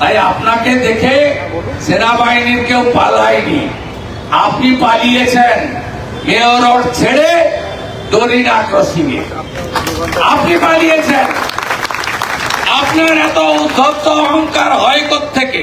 তাই আপনাকে দেখে সেনাবাহিনীর কেউ পালায়নি। আপনি পালিয়েছেন মেয়র ছেড়ে দরিনা ক্রসিং আপনি পালিয়েছেন। আপনার এত উদ্ধত্ত অহংকার হয় থেকে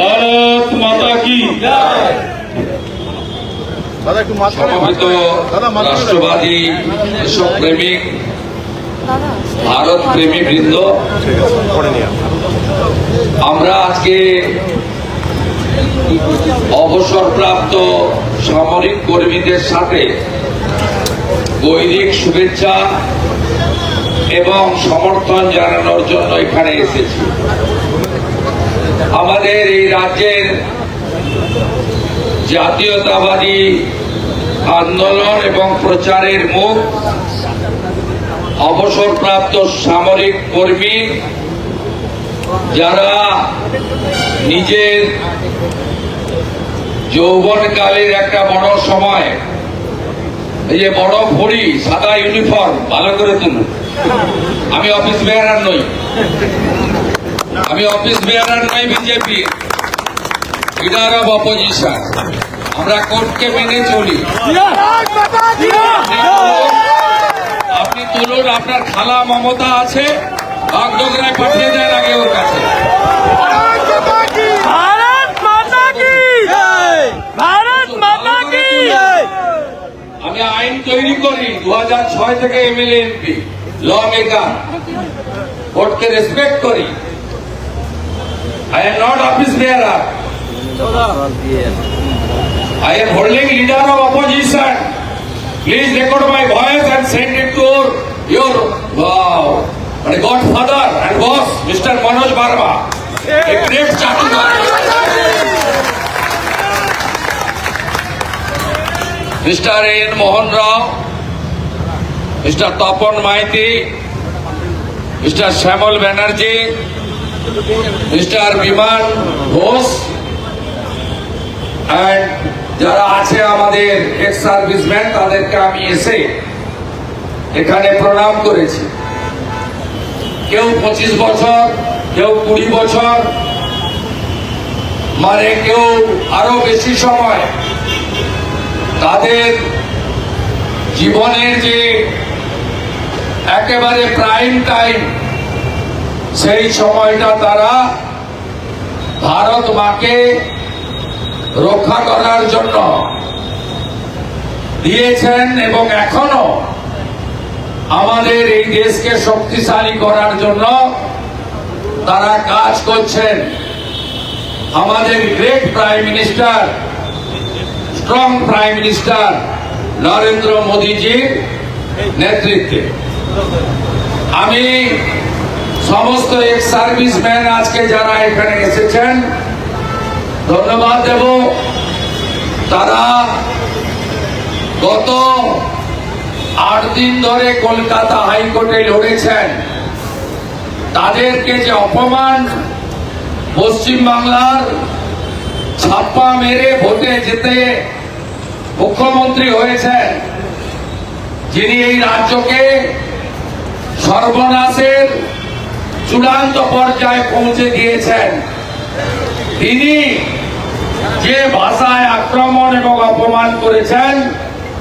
ভারত মাতা কি? সমবেত রাষ্ট্রবাদী দেশপ্রেমিক ভারত প্রেমী বৃন্দ। আমরা আজকে অবসরপ্রাপ্ত সামরিক কর্মীদের সাথে বৈদিক শুভেচ্ছা এবং সমর্থন জানানোর জন্য এখানে এসেছি। আমাদের এই রাজ্যের জাতীয়তাবাদী আন্দোলন এবং প্রচারের মুখ, অবসরপ্রাপ্ত সামরিক কর্মী, যারা নিজের যৌবনকালের একটা বড় সময়, এই যে বড় ভরি, সাদা ইউনিফর্ম ভালো করে তুলুন। আমি অফিস বেয়ারার নই। আমি অফিস বেয়ারার নাই বিজেপি। লিডার অব অপোজিশন আমরা কোর্টকে মেনে চলি। আপনি তুলুন আপনার খালা মমতা আছে বাগডোগরায় পাঠিয়ে দেন আগে ওর কাছে। আমি আইন তৈরি করি দু হাজার ছয় থেকে এমএলএ এমপি ল মেকার কোর্টকে রেসপেক্ট করি। I am not office bearer I am holding leader of opposition. Please record my voice and send it to your, wow, godfather and boss, Mr. Manoj Barma. A great charter. Mr. N. Mohan Rao, Mr. Tapan Maiti, Mr. Shamal Banerjee, Biman Ghosh, and যারা আছে আমাদের ex serviceman তাদেরকে আমি এসে এখানে প্রণাম করেছি। কেউ পঁচিশ বছর কেউ কুড়ি বছর মানে কেউ আরও বেশি সময় তাদের জীবনের যে একেবারে প্রাইম টাইম সেই সময়টা তারা ভারত মাকে রক্ষা করার জন্য দিয়েছেন এবং এখনও আমাদের এই দেশকে শক্তিশালী করার জন্য তারা কাজ করছেন। আমাদের great prime minister strong prime minister Narendra মোদীজির নেতৃত্বে। আমি সমস্ত এক্স সার্ভিসম্যান আজকে যারা এখানে এসেছেন, ধন্যবাদ দেব। তারা গত আট দিন ধরে কলকাতা হাইকোর্টে লড়েছেন। তাদেরকে যে অপমান পশ্চিম বাংলার ছাপ্পা মেরে ভোটে যেতে মুখ্যমন্ত্রী হয়েছেন, যিনি এই রাজ্যকে সর্বনাশের চূড়ান্ত পর্যায়ে পৌঁছে দিয়েছেন তিনি যে ভাষায় আক্রমণ এবং অপমান করেছেন,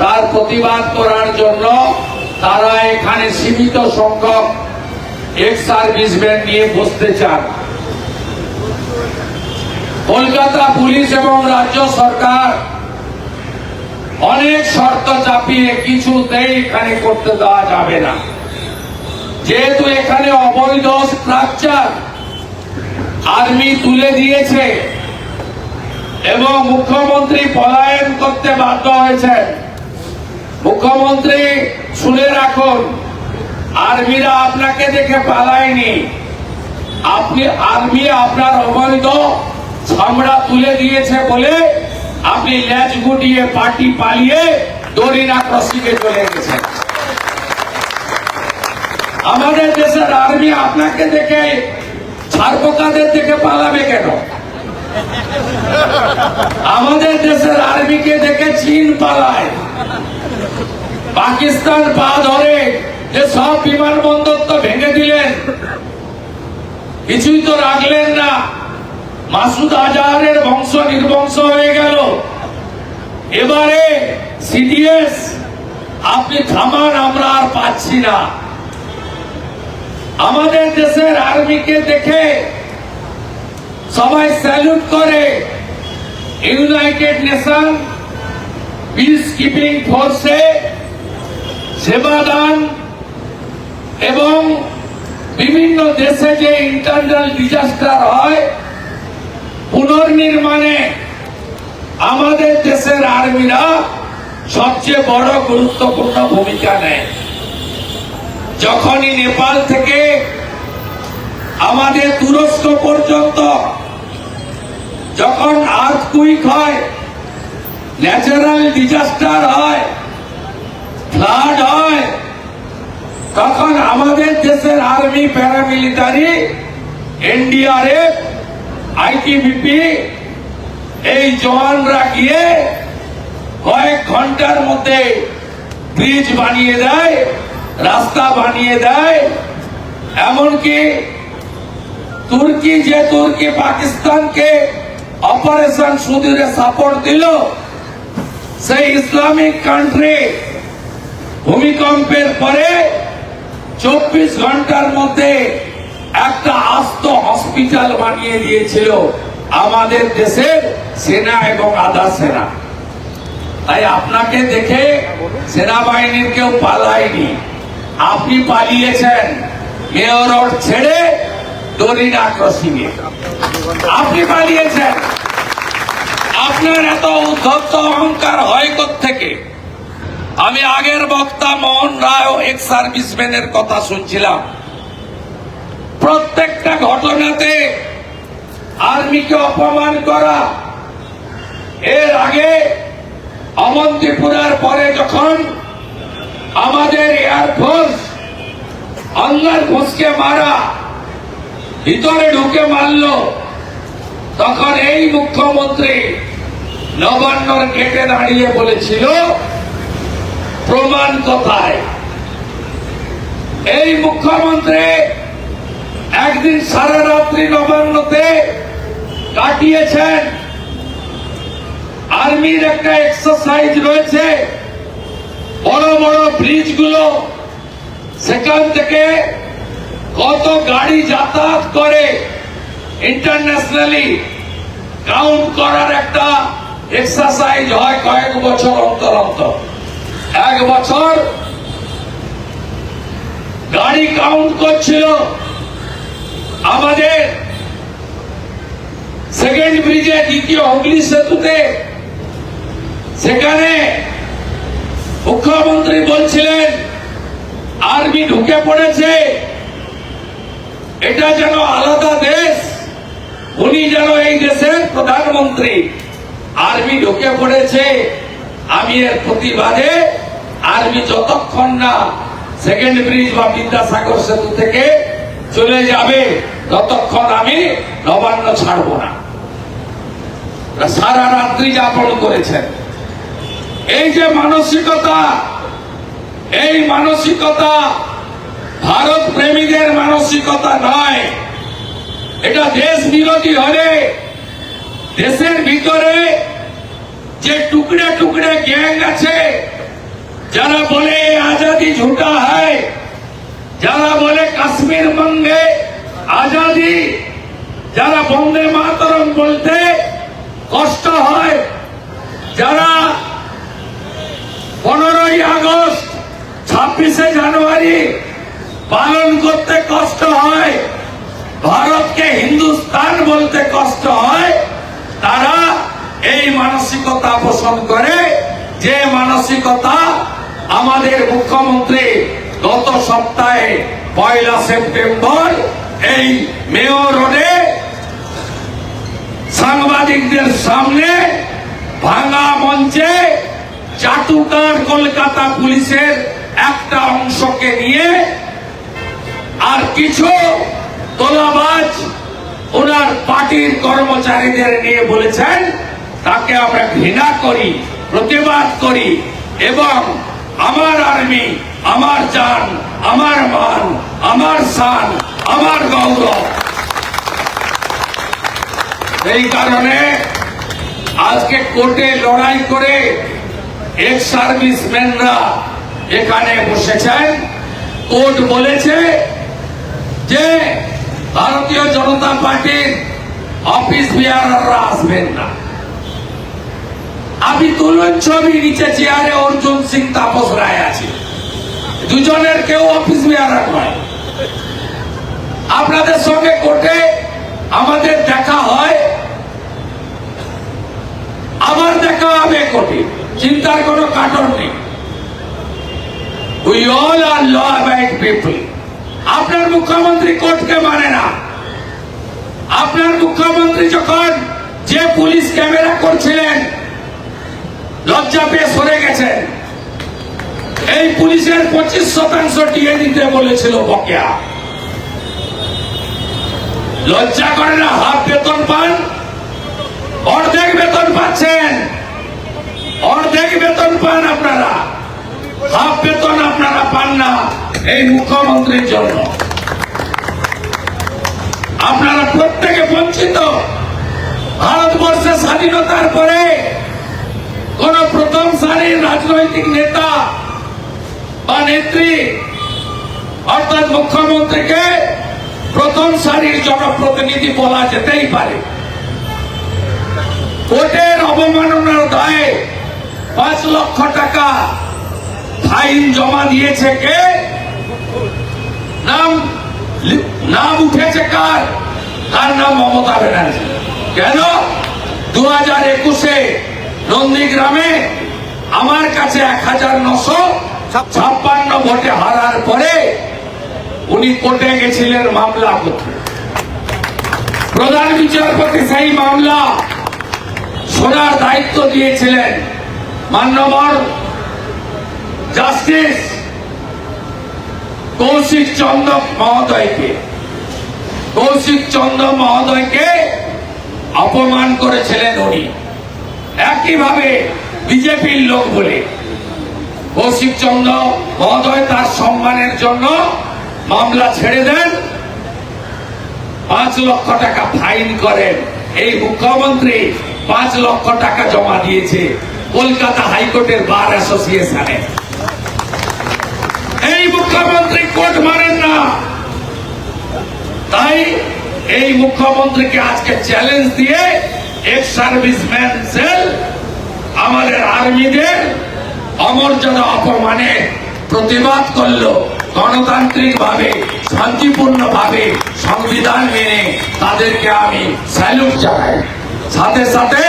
তার প্রতিবাদ করার জন্য তারা এখানে সীমিত সংখ্যক এক্স সার্ভিসম্যান নিয়ে বসতে চান। কলকাতা পুলিশ এবং রাজ্য সরকার অনেক শর্ত চাপিয়ে কিছুতেই এখানে করতে দেওয়া যাবে না। যেহেতু এখানে অবৈধ স্ট্রাকচার আর্মি তুলে দিয়েছে এবং মুখ্যমন্ত্রী পলায়ন করতে বাধ্য হয়েছেন মুখ্যমন্ত্রী, শুনে রাখুন আর্মিরা আপনাকে দেখে পালায়নি। আপনি আর্মি আপনার অবৈধ চামড়া তুলে দিয়েছে বলে আপনি ল্যাচ গুটিয়ে পার্টি পালিয়ে দরিনা ক্রসিংয়ে চলে গেছেন। আমাদের দেশের আর্মি আপনাকে দেখে ছাড়পোকাদের দেখে পালাবে কেন? আমাদের দেশের আর্মিকে দেখে চীন পালায়। পাকিস্তান পা ধরে যে সব বিমানবন্দর তো ভেঙে দিলেন। কিছুই তো রাখলেন না। মাসুদ আজহারের বংশ নির্বংশ হয়ে গেল। এবারে সিডিএস, আপনি থামান, আমরা আর পাচ্ছি না। আমাদের দেশের আর্মিকে দেখে সবাই স্যালুট করে ইউনাইটেড নেশন পিস কিপিং ফোর্সে সেবাদান এবং বিভিন্ন দেশে যে ইন্টারনাল ডিজাস্টার হয়, পুনর্নির্মাণে আমাদের দেশের আর্মিরা সবচেয়ে বড় গুরুত্বপূর্ণ ভূমিকা নেয়। যখনই নেপাল থেকে আমাদের তুরস্ক পর্যন্ত যখন আর্থকুইক হয় ন্যাচারাল ডিজাস্টার হয় ফ্লাড হয়, তখন আমাদের দেশের আর্মি প্যারামিলিটারি এনডিআরএফ আইটিবিপি এই জওয়ানরা গিয়ে কয়েক ঘণ্টার মধ্যে ব্রিজ বানিয়ে দেয়। রাস্তা বানিয়ে দেয়, এমনকি তুর্কি যে তুর্কি পাকিস্তানকে অপারেশন সুদূরে সাপোর্ট দিল, সেই ইসলামিক কান্ট্রি ভূমিকম্পের পরে চব্বিশ ঘণ্টার মধ্যে একটা আস্ত হসপিটাল বানিয়ে দিয়েছিল আমাদের দেশের সেনা এবং আধা সেনা। তাই আপনাকে দেখে সেনাবাহিনীর কেউ পালায়নি। আপনি পালিয়েছেন। মেয়র রোড ছেড়ে দরিনা ক্রসিং এ আপনি পালিয়েছেন। আপনার এত উদ্ধত্ত অহংকার হয় থেকে আমি আগের বক্তা মোহন রায় এক্স সার্ভিসম্যানের কথা শুনছিলাম। প্রত্যেকটা ঘটনাতে আর্মিকে অপমান করা। এর আগে অবন্তিপুরার পরে যখন আমাদের এয়ারফোর্স অঙ্গার ঘোষকে মারা, ভিতরে ঢুকে মারল। তখন এই মুখ্যমন্ত্রী নবান্নর গেটে দাঁড়িয়ে বলেছিল, প্রমাণ কোথায়? এই মুখ্যমন্ত্রী একদিন সারা রাত্রি নবান্নতে কাটিয়েছেন। আর্মির একটা এক্সারসাইজ রয়েছে। বড় বড় ব্রিজগুলো সেখান থেকে কত গাড়ি যাতায়াত করে ইন্টারন্যাশনালি কাউন্ট করার একটা এক্সারসাইজ হয় কয়েক বছর অন্তর অন্তর। এক বছর গাড়ি কাউন্ট করছিল আমাদের সেকেন্ড ব্রিজে দ্বিতীয় হুগলি সেতুতে। সেখানে মুখ্যমন্ত্রী বলছিলেন, আর্মি ঢুকে পড়েছে। এটা যেন আলাদা দেশ, উনি যেন এই দেশের প্রধানমন্ত্রী। আর্মি ঢুকে পড়েছে। আমি এর প্রতিবাদে আর্মি যতক্ষণ না সেকেন্ড ব্রিজ বা বিদ্যাসাগর সেতু থেকে চলে যাবে, ততক্ষণ আমি নবান্ন ছাড়ব না। সারা রাত্রি যাপন করেছেন। এই যে মানসিকতা, এই মানসিকতা ভারত প্রেমীদের মানসিকতা নয়। এটা দেশ বিরোধী হলে দেশের ভিতরে যে টুকরে টুকরে গ্যাং আছে, যারা বলে "এ আজাদি ঝুটা হয়, যারা বলে কাশ্মীর বঙ্গে আজাদি, যারা বন্দে মাতরম বলতে কষ্ট হয়, যারা পনেরোই আগস্ট, ছাব্বিশে জানুয়ারি, পালন করতে কষ্ট হয়, ভারতকে হিন্দুস্তান বলতে কষ্ট হয়, তারা এই মানসিকতা পোষণ করে, যে মানসিকতা আমাদের মুখ্যমন্ত্রী গত সপ্তাহে পয়লা সেপ্টেম্বর এই মেয়র রোডে সাংবাদিকদের সামনে ভাঙা মঞ্চে চাটুকার কলকাতা পুলিশের একটা অংশকে নিয়ে আর কিছু তোলাবাজ ওনার পার্টির কর্মচারীদের নিয়ে বলেছেন, তাকে আমরা ঘৃণা করি, প্রতিবাদ করি এবং আমার আর্মি, আমার জান, আমার মান, আমার সান, আমার গৌরব। এই কারণে আজকে কোর্টে লড়াই করে এক্স সার্ভিসম্যানরা এখানে বসেছেন। কোর্ট বলেছে যে ভারতীয় জনতা পার্টির অফিস বিহাররা আসবেন না। আমি তুলুন ছবি নিচে চেয়ারে অর্জুন সিং, তাপস রায় আছে। দুজনের কেউ অফিস বিহার নয়। আপনাদের সঙ্গে কোর্টে আমাদের দেখা হয়। আবার দেখা হবে কোর্টে। চিন্তার কোনো কারণ নেই। We all are law abide people আপনার মুখ্যমন্ত্রী কোর্টকে মানে না। আপনার মুখ্যমন্ত্রী যখন যে পুলিশ ক্যামেরা করছিলেন, লজ্জা পেয়ে সরে গেছেন। এই পুলিশের পঁচিশ শতাংশ টিয়ে দিতে বলেছিল বকেয়া। লজ্জা করে না, হাফ বেতন পান, অর্ধেক বেতন পাচ্ছেন। অর্ধেক বেতন পান আপনারা। হাফ বেতন আপনারা পান না এই মুখ্যমন্ত্রীর জন্য। আপনারা প্রত্যেকে বঞ্চিত। ভারতবর্ষের স্বাধীনতার পরে কোন প্রথম সারির রাজনৈতিক নেতা বা নেত্রী অর্থাৎ মুখ্যমন্ত্রীকে প্রথম সারির জনপ্রতিনিধি বলা যেতেই পারে। কোর্টের অবমাননার দায়ে পাঁচ লক্ষ টাকা ফাইন জমা দিয়েছে কে? নাম নাম উঠেছে কার? তার নাম মমতা ব্যানার্জি। কেন? দু হাজার একুশে নন্দীগ্রামে আমার কাছে এক হাজার নশো ছাপ্পান্ন ভোটে হারার পরে উনি কোর্টে গেছিলেন মামলা করতে। প্রধান বিচারপতি সেই মামলা শোনার দায়িত্ব দিয়েছিলেন। মান্যবর জাস্টিস কৌশিক চন্দ্র মহোদয়কে। কৌশিক চন্দ্র মহোদয়কে অপমান করেছিলেন উনি। একইভাবে বিজেপির লোক বলে কৌশিক চন্দ্র মহোদয় তার সম্মানের জন্য মামলা ছেড়ে দেন। পাঁচ লক্ষ টাকা ফাইন করেন। এই মুখ্যমন্ত্রী পাঁচ লক্ষ টাকা জমা দিয়েছে। কলকাতা হাইকোর্টের বার অ্যাসোসিয়েশনে এই মুখ্যমন্ত্রী কোর্ট মানেন না। তাই এই মুখ্যমন্ত্রীকে আজকে চ্যালেঞ্জ দিয়ে এক সার্ভিসম্যান সেল আমাদের আর্মিদের অমর্যাদা অপমানে প্রতিবাদ করল। গণতান্ত্রিক ভাবে শান্তিপূর্ণ ভাবে সংবিধান মেনে তাদেরকে আমি স্যালুট জানাই। সাথে সাথে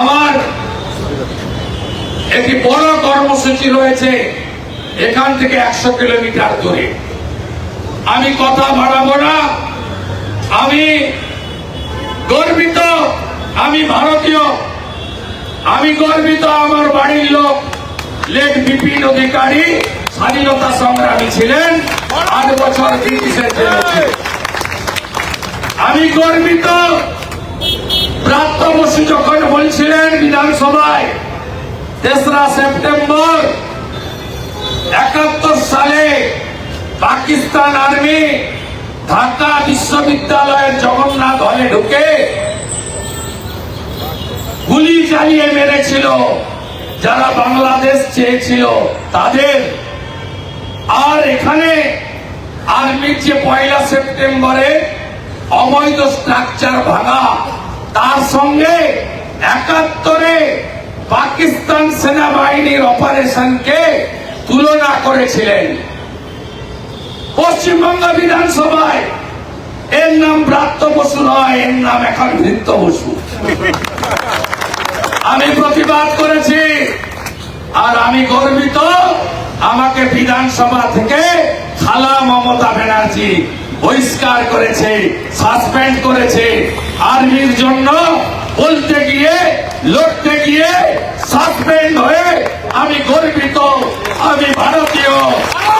আমার একটি বড় কর্মসূচি রয়েছে এখান থেকে একশো কিলোমিটার দূরে। আমি কথা বাড়াবো না। আমি গর্বিত, আমি ভারতীয়, আমি গর্বিত আমার বাড়ির লোক লেট বিপিন অধিকারী, স্বাধীনতা সংগ্রামী ছিলেন, আট বছর আমি গর্বিত প্রাপ্ত বসু যখন বলছিলেন বিধানসভায় তেসরা সেপ্টেম্বর একাত্তর সালে পাকিস্তান আর্মি ঢাকা বিশ্ববিদ্যালয়ের জগন্নাথ হলে ঢুকে গুলি চালিয়ে মেরেছিল। যারা বাংলাদেশ চেয়েছিল তাদের। আর এখানে আর্মির যে পয়লা সেপ্টেম্বরে অবৈধ স্ট্রাকচার ভাঙা, তার সঙ্গে একাত্তরে পাকিস্তান সেনাবাহিনীর অপারেশনকে তুলনা করেছিলেন। পশ্চিমবঙ্গ বিধানসভায় এর নাম ব্রাত্য বসু নয়, এর নাম এখন ভৃত্য বসু। আমি প্রতিবাদ করেছি, আর আমি গর্বিত আমাকে বিধানসভা থেকে খালা মমতা ব্যানার্জি বহিষ্কার করেছে, সাসপেন্ড করেছে। আর্মির জন্য বলতে গিয়ে লড়তে গিয়ে সাসপেন্ড হয়ে আমি গর্বিত আমি ভারতীয়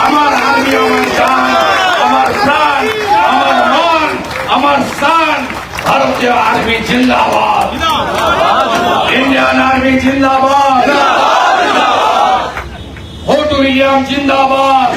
আমার আর্মি আমার জান আমার প্রাণ আমার মন আমার স্থান ভারতীয় আর্মি জিন্দাবাদ। ইন্ডিয়ান আর্মি জিন্দাবাদ। হোটু ইলিয়াম জিন্দাবাদ।